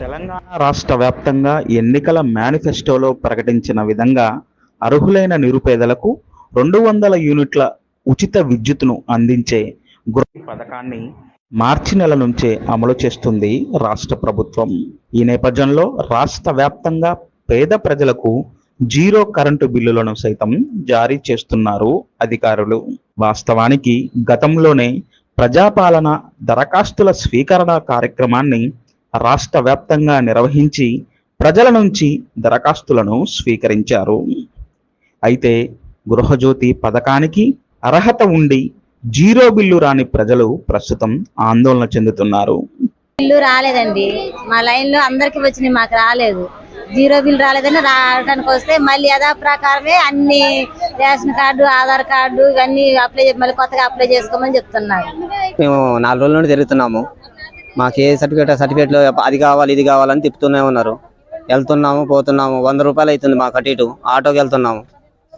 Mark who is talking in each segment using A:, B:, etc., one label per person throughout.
A: తెలంగాణ రాష్ట్ర వ్యాప్తంగా ఎన్నికల మేనిఫెస్టోలో ప్రకటించిన విధంగా అర్హులైన నిరుపేదలకు రెండు వందల యూనిట్ల ఉచిత విద్యుత్తును అందించే గృహ పథకాన్ని మార్చి నెల నుంచే అమలు చేస్తుంది రాష్ట్ర ప్రభుత్వం. ఈ నేపథ్యంలో రాష్ట్ర వ్యాప్తంగా పేద ప్రజలకు జీరో కరెంటు బిల్లులను సైతం జారీ చేస్తున్నారు అధికారులు. వాస్తవానికి గతంలోనే ప్రజాపాలన దరఖాస్తుల స్వీకరణ కార్యక్రమాన్ని రాష్ట్ర వ్యాప్తంగా నిర్వహించి ప్రజల నుంచి దరఖాస్తులను స్వీకరించారు. అయితే గృహజ్యోతి పథకానికి అర్హత ఉండి జీరో బిల్లు రాని ప్రజలు ప్రస్తుతం ఆందోళన చెందుతున్నారు.
B: బిల్లు రాలేదండి. మా లైన్లో అందరికి వచ్చినాయి మాకు రాలేదు. జీరో బిల్ రాలేదని రావడానికి వస్తే మళ్ళీ యథా ప్రకారమే అన్ని రేషన్ కార్డు ఆధార్ కార్డు ఇవన్నీ అప్లై మళ్ళీ కొత్తగా అప్లై చేసుకోమని చెప్తున్నారు.
C: మేము నాలుగు రోజుల నుండి తిరుగుతున్నాము. మాకు ఏ సర్టిఫికేట్ సర్టిఫికేట్లో అది కావాలి ఇది కావాలని తిప్పుతూనే ఉన్నారు. వెళ్తున్నాము పోతున్నాము. వంద రూపాయలు అవుతుంది మాకు అటు ఇటు. ఆటోకి వెళ్తున్నాము.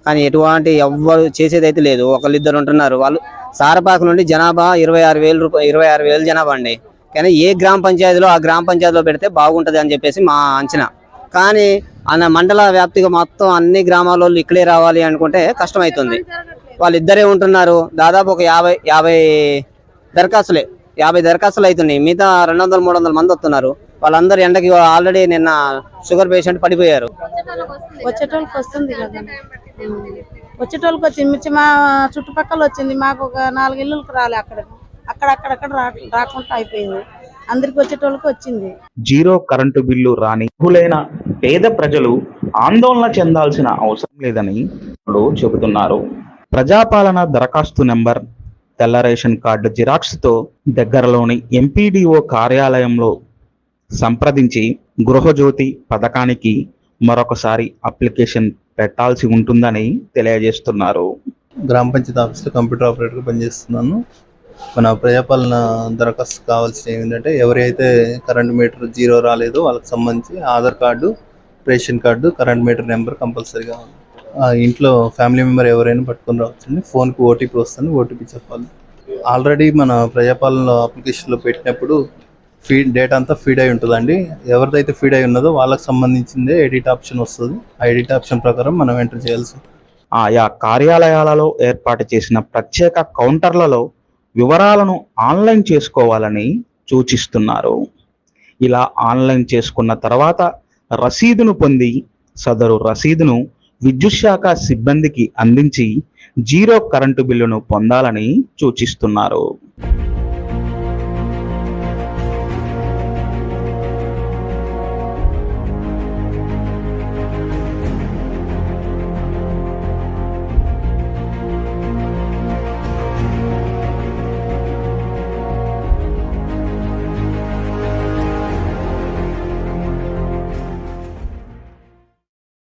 C: కానీ ఎటువంటి ఎవ్వరు చేసేది అయితే లేదు. ఒకళ్ళిద్దరు ఉంటున్నారు. వాళ్ళు సారపాకు నుండి జనాభా ఇరవై ఆరు వేలు రూపాయలు ఇరవై ఆరు వేలు జనాభా అండి. కానీ ఏ గ్రామ పంచాయతీలో ఆ గ్రామ పంచాయతీలో పెడితే బాగుంటుంది అని చెప్పేసి మా అంచనా. కానీ అన్న మండల వ్యాప్తిగా మొత్తం అన్ని గ్రామాల ఇక్కడే రావాలి అనుకుంటే కష్టమవుతుంది వాళ్ళిద్దరే ఉంటున్నారు. దాదాపు ఒక యాభై యాభై దరఖాస్తులే. యాభై దరఖాస్తులు అవుతున్నాయి. మిగతా రెండు వందల మూడు వందల మంది వస్తున్నారు. వాళ్ళందరూ ఎండకి ఆల్రెడీ నిన్న షుగర్ పేషెంట్ పడిపోయారు.
D: వచ్చేటోళ్ళకి వస్తుంది వచ్చేటోళ్ళకి వచ్చింది. మిర్చి మా చుట్టుపక్కల వచ్చింది. మాకు ఒక నాలుగు ఇల్లులకు రాలే అక్కడ. అక్కడ అక్కడక్కడ రా రాకుండా అయిపోయింది. అందరికి వచ్చేటోళ్ళకి వచ్చింది.
A: జీరో కరెంటు బిల్లు రాని అర్హులైన పేద ప్రజలు ఆందోళన చెందాల్సిన అవసరం లేదని చెబుతున్నారు. ప్రజాపాలన దరఖాస్తు నెంబర్ తెల్ల రేషన్ కార్డు జిరాక్స్తో దగ్గరలోని ఎంపీడీఓ కార్యాలయంలో సంప్రదించి గృహజ్యోతి పథకానికి మరొకసారి అప్లికేషన్ పెట్టాల్సి ఉంటుందని తెలియజేస్తున్నారు.
E: గ్రామ పంచాయతీ ఆఫీస్లో కంప్యూటర్ ఆపరేటర్గా పనిచేస్తున్నాను. మన ప్రజాపాలన దరఖాస్తు కావాల్సిన ఏంటంటే ఎవరైతే కరెంట్ మీటర్ జీరో రాలేదో వాళ్ళకి సంబంధించి Aadhaar card ration card current meter number కంపల్సరీగా ఆ ఇంట్లో ఫ్యామిలీ మెంబర్ ఎవరైనా పట్టుకొని రావచ్చండి. ఫోన్కి ఓటీపీ వస్తుంది ఓటీపీ చెప్పాలి. ఆల్రెడీ మన ప్రజాపాలన అప్లికేషన్లో పెట్టినప్పుడు ఫీడ్ డేటా అంతా ఫీడ్ అయి ఉంటుందండి. ఎవరిదైతే ఫీడ్ అయి ఉన్నదో వాళ్ళకి సంబంధించిందే ఎడిట్ ఆప్షన్ వస్తుంది. ఆ ఎడిట్ ఆప్షన్ ప్రకారం మనం ఎంటర్ చేయాల్సి
A: ఆయా కార్యాలయాలలో ఏర్పాటు చేసిన ప్రత్యేక కౌంటర్లలో వివరాలను ఆన్లైన్ చేసుకోవాలని సూచిస్తున్నారు. ఇలా ఆన్లైన్ చేసుకున్న తర్వాత రసీదును పొంది సదరు రసీదును విద్యుత్ శాఖ సిబ్బందికి అందించి జీరో కరెంటు బిల్లును పొందాలని సూచిస్తున్నారు.